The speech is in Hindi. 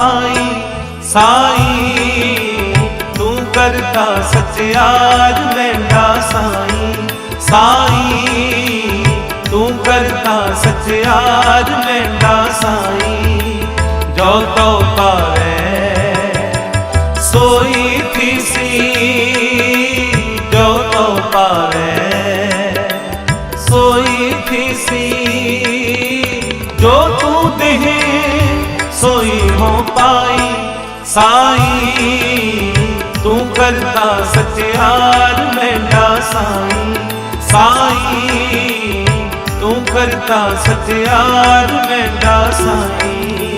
साई साई, तू करता सचार मेरा साई। साई, तू करता सचार मेरा साई। जो तो पाए सोई थी सी जो तो पाए सोई थी सी जो तू दे सोई हो पाई, साई, तू करता सचार में साई साई, तू करता सचार में साई